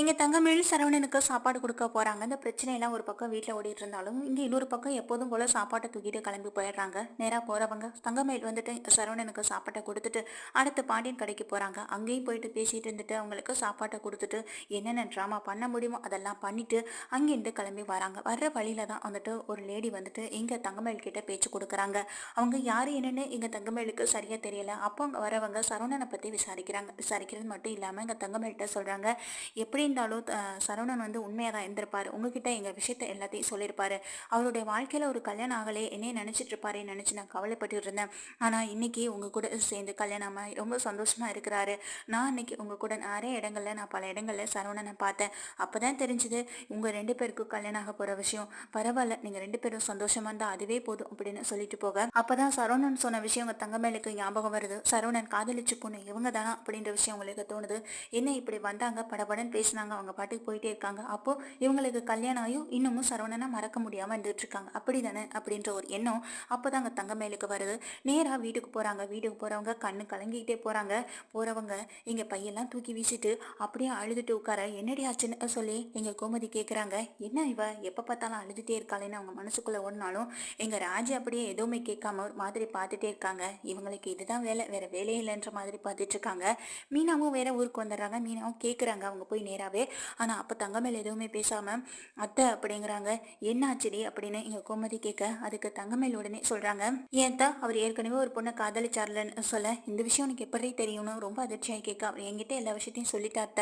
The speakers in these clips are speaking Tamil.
எங்கள் தங்கமேல் சரவணனுக்கு சாப்பாடு கொடுக்க போகிறாங்க இந்த பிரச்சனையெல்லாம் ஒரு பக்கம் வீட்டில் ஓடிட்டு இருந்தாலும் இங்கே இன்னொரு பக்கம் எப்போதும் போல சாப்பாட்டை தூக்கிட்டு கிளம்பி போயிடுறாங்க. நேராக போகிறவங்க தங்கமேல் வந்துட்டு சரவணனுக்கு சாப்பாட்டை கொடுத்துட்டு அடுத்து பாண்டியன் கடைக்கு போகிறாங்க அங்கேயும் போயிட்டு பேசிட்டு இருந்துட்டு அவங்களுக்கு சாப்பாட்டை கொடுத்துட்டு என்னென்ன ட்ராமா பண்ண முடியுமோ அதெல்லாம் பண்ணிவிட்டு அங்கேருந்து கிளம்பி வராங்க. வர்ற வழியில தான் வந்துட்டு ஒரு லேடி வந்துட்டு இங்கே தங்கமயில் கிட்ட பேச்சு கொடுக்குறாங்க. அவங்க யார் என்னென்னு இங்கே தங்கமயிலுக்கு சரியாக தெரியல. அப்போ வரவங்க சரவணனை பற்றி விசாரிக்கிறாங்க. விசாரிக்கிறது மட்டும் இல்லாமல் இங்க தங்கமயில்கிட்ட சொல்கிறாங்க எப்படி இருந்தாலும் சரவணன் வந்து உண்மையாக தான் இருந்திருப்பாரு. உங்ககிட்ட எங்கள் விஷயத்த எல்லாத்தையும் சொல்லியிருப்பாரு. அவருடைய வாழ்க்கையில் ஒரு கல்யாணம் ஆகலே என்னையே நினச்சிட்டு இருப்பாரு நினச்சி நான் கவலைப்பட்டு இருந்தேன் ஆனால் இன்னைக்கு உங்கள் கூட சேர்ந்து கல்யாணம் ரொம்ப சந்தோஷமா இருக்கிறாரு. நான் இன்னைக்கு உங்கள் கூட நிறைய இடங்களில் நான் பல இடங்களில் சரவணனை பார்த்தேன். அப்போ தான் தெரிஞ்சுது உங்கள் ரெண்டு பேருக்கும் கல்யாணம் ஆக போகிற விஷயம். பரவாயில்ல நீங்கள் ரெண்டு பேரும் சந்தோஷமாக இருந்தால் அதுவே போதும் அப்படின்னு சொல்லிட்டு போக. அப்போதான் சரவணன் சொன்ன விஷயம் உங்கள் தங்கமேலுக்கு ஞாபகம் வருது. சரவணன் காதலிச்சு பொண்ணு இவங்க தானா அப்படின்ற விஷயம் உங்களுக்கு தோணுது. என்ன இப்படி வந்தாங்க? படபடன் பேசி பேசினாங்க அவங்க பாட்டுக்கு போயிட்டே இருக்காங்க. அப்போ இவங்களுக்கு கல்யாணம் ஆகியும் இன்னமும் சரவணனை மறக்க முடியாம இருந்துட்டு இருக்காங்க அப்படி தானே அப்படின்ற ஒரு எண்ணம் அப்போதாங்க தங்கமேலுக்கு வருது. நேராக வீட்டுக்கு போறாங்க. வீட்டுக்கு போறவங்க கண்ணு கலங்கிக்கிட்டே போறாங்க. போறவங்க இங்க பையெல்லாம் தூக்கி வீசிட்டு அப்படியே அழுதுட்டு உட்கார என்னடி ஆச்சுன்னு சொல்லி எங்க கோமதி கேட்குறாங்க என்ன இவ? எப்போ பார்த்தாலும் அழுதுட்டே இருக்காளேன்னு அவங்க மனசுக்குள்ள ஓடினாலும் எங்க ராஜி அப்படியே எதுவுமே கேட்காம ஒரு மாதிரி பார்த்துட்டே இருக்காங்க. இவங்களுக்கு இதுதான் வேலை. வேற வேலையே இல்லைன்ற மாதிரி பார்த்துட்டு இருக்காங்க. மீனாவும் வேற ஊருக்கு வந்துடுறாங்க. மீனாவும் கேட்குறாங்க அவங்க போய் நேராக நேராகவே ஆனால் அப்போ தங்கமேல் எதுவுமே பேசாமல் அத்தை அப்படிங்கிறாங்க. என்னாச்சுடி அப்படின்னு எங்கள் கோமதி கேட்க அதுக்கு தங்கமேல் உடனே சொல்கிறாங்க ஏன் தான் அவர் ஏற்கனவே ஒரு பொண்ணை காதலிச்சார்லன்னு சொல்ல இந்த விஷயம் உனக்கு எப்படி தெரியும்னு ரொம்ப அதிர்ச்சியாக கேட்க அவர் என்கிட்ட எல்லா விஷயத்தையும் சொல்லிட்டாத்த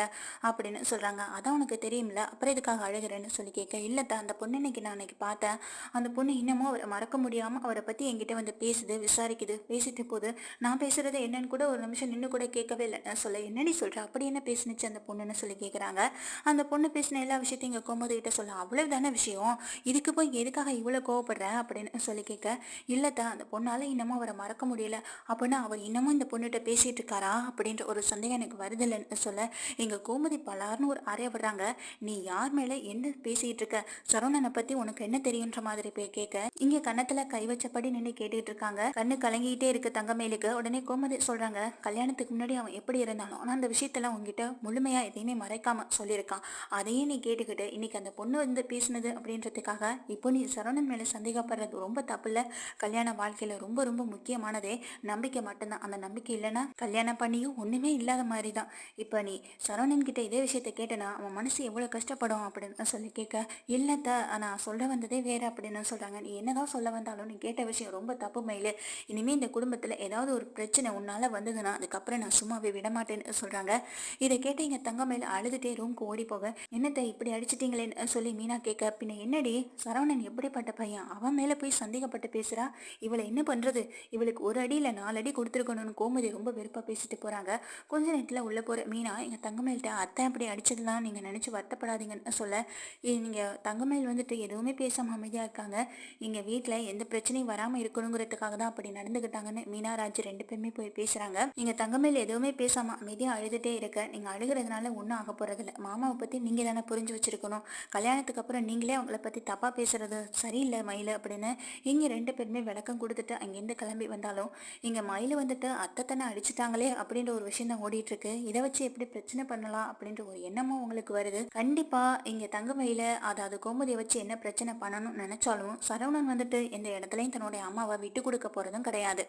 அப்படின்னு சொல்கிறாங்க அதான் உனக்கு தெரியும்ல அப்புறம் இதுக்காக அழுகிறேன்னு சொல்லி கேட்க இல்லைத்தா அந்த பொண்ணு இன்னைக்கு நான் அன்னைக்கு பார்த்தேன். அந்த பொண்ணு இன்னமும் அவரை மறக்க முடியாமல் அவரை பற்றி என்கிட்ட வந்து பேசுது விசாரிக்குது. பேசிட்டு போது நான் பேசுறது என்னன்னு கூட ஒரு நிமிஷம் நின்று கூட கேட்கவே இல்லை. சொல்ல என்னடி சொல்கிறேன் அப்படி என்ன பேசுனுச்சு அந்த பொண்ணுன்னு சொல்லி கேட்குறாங்க சொல்கிறாங்க அந்த பொண்ணு பேசின எல்லா விஷயத்தையும் இங்கே கோமதிகிட்ட சொல்ல அவ்வளவு தானே விஷயம்? இதுக்கு போய் எதுக்காக இவ்வளோ கோவப்படுற? அப்படின்னு சொல்லி கேட்க இல்லைத்தா அந்த பொண்ணால இன்னமும் அவரை மறக்க முடியல. அப்படின்னா அவர் இன்னமும் இந்த பொண்ணுகிட்ட பேசிட்டு இருக்காரா? அப்படின்ற ஒரு சந்தேகம் எனக்கு வருதில்லைன்னு சொல்ல எங்கள் கோமதி பலார்னு ஒரு அறைய விடுறாங்க. நீ யார் மேலே என்ன பேசிட்டு இருக்க? சரவணனை பற்றி உனக்கு என்ன தெரியுன்ற மாதிரி போய் கேட்க. இங்கே கன்னத்தில் கை வச்சபடி நின்று கேட்டுட்டு இருக்காங்க. கண்ணு கலங்கிட்டே இருக்கு தங்கமேலுக்கு. உடனே கோமதி சொல்றாங்க கல்யாணத்துக்கு முன்னாடி அவன் எப்படி இருந்தாலும் ஆனால் அந்த விஷயத்தெல்லாம் உங்ககிட்ட முழுமையா எதையுமே மறைக்காம சொல்லியிருக்கான். அதையே நீ கேட்டுக்கிட்டு இன்னைக்கு அந்த பொண்ணு வந்து பேசினது அப்படின்றதுக்காக இப்போ நீ சரவணன் மேலே சந்தேகப்படுறது ரொம்ப தப்பு இல்லை கல்யாண வாழ்க்கையில் ரொம்ப ரொம்ப முக்கியமானதே நம்பிக்கை மட்டும்தான். அந்த நம்பிக்கை இல்லைன்னா கல்யாணம் பண்ணியும் ஒன்றுமே இல்லாத மாதிரி தான் இப்போ நீ சரவணன் கிட்ட இதே விஷயத்த கேட்டனா அவன் மனசு எவ்வளோ கஷ்டப்படும் அப்படின்னு சொல்லி கேட்க இல்லைத்த நான் சொல்ல வந்ததே வேற அப்படின்னு சொல்கிறாங்க நீ என்னதான் சொல்ல வந்தாலும் நீ கேட்ட விஷயம் ரொம்ப தப்பு மயில். இனிமேல் இந்த குடும்பத்தில் ஏதாவது ஒரு பிரச்சனை உன்னால் வந்ததுன்னா அதுக்கப்புறம் நான் சும்மாவே விட மாட்டேன்னு சொல்கிறாங்க இதை கேட்டு எங்கள் தங்க அழுதுட்டே அப்படியே ரூம்க்கு ஓடி போக. என்னத்தை இப்படி அடிச்சிட்டீங்களேன்னு சொல்லி மீனா கேட்க பின்ன என்னடி? சரவணன் எப்படிப்பட்ட பையன்? அவன் மேலே போய் சந்தேகப்பட்டு பேசுறா? இவளை என்ன பண்றது? இவளுக்கு ஒரு அடியில் நாலு அடி கொடுத்துருக்கணும்னு கோமதி ரொம்ப வெறுப்பாக பேசிட்டு போறாங்க. கொஞ்ச நேரத்தில் உள்ள போற மீனா எங்கள் தங்கமேல்கிட்ட அத்தை அப்படி அடிச்சதுலாம் நீங்க நினச்சி வருத்தப்படாதீங்கன்னு சொல்ல. நீங்கள் தங்கமேல் வந்துட்டு எதுவுமே பேசாமல் அமைதியாக இருக்காங்க. எங்க வீட்டில் எந்த பிரச்சனையும் வராமல் இருக்கணுங்கிறதுக்காக தான் அப்படி நடந்துக்கிட்டாங்கன்னு மீனா ராஜ் ரெண்டு பேருமே போய் பேசுகிறாங்க நீங்கள் தங்கமேல் எதுவுமே பேசாமல் அமைதியாக அழுதுட்டே இருக்க. நீங்கள் அழுகிறதுனால ஒன்றும் ஆக போகிறது இல்லை மாமாவை பற்றி நீங்கள் தானே புரிஞ்சு வச்சுருக்கணும். கல்யாணத்துக்கு அப்புறம் நீங்களே அவங்கள பற்றி தப்பாக பேசுகிறது சரியில்லை மயில் அப்படின்னு இங்கே ரெண்டு பேருமே விளக்கம் கொடுத்துட்டு அங்கேருந்து கிளம்பி வந்தாலும் இங்கே மயில் வந்துட்டு அத்தை தானே அடிச்சுட்டாங்களே அப்படின்ற ஒரு விஷயம் தான் ஓடிட்டுருக்கு இதை வச்சு எப்படி பிரச்சனை பண்ணலாம் அப்படின்ற ஒரு எண்ணமும் உங்களுக்கு வருது. கண்டிப்பாக இங்கே தங்க மயில அதாவது கோமதியை வச்சு என்ன பிரச்சனை பண்ணணும்னு நினச்சாலும் சரவணன் வந்துட்டு எந்த இடத்துலையும் தன்னுடைய அம்மாவை விட்டு கொடுக்க போகிறதும் கிடையாது.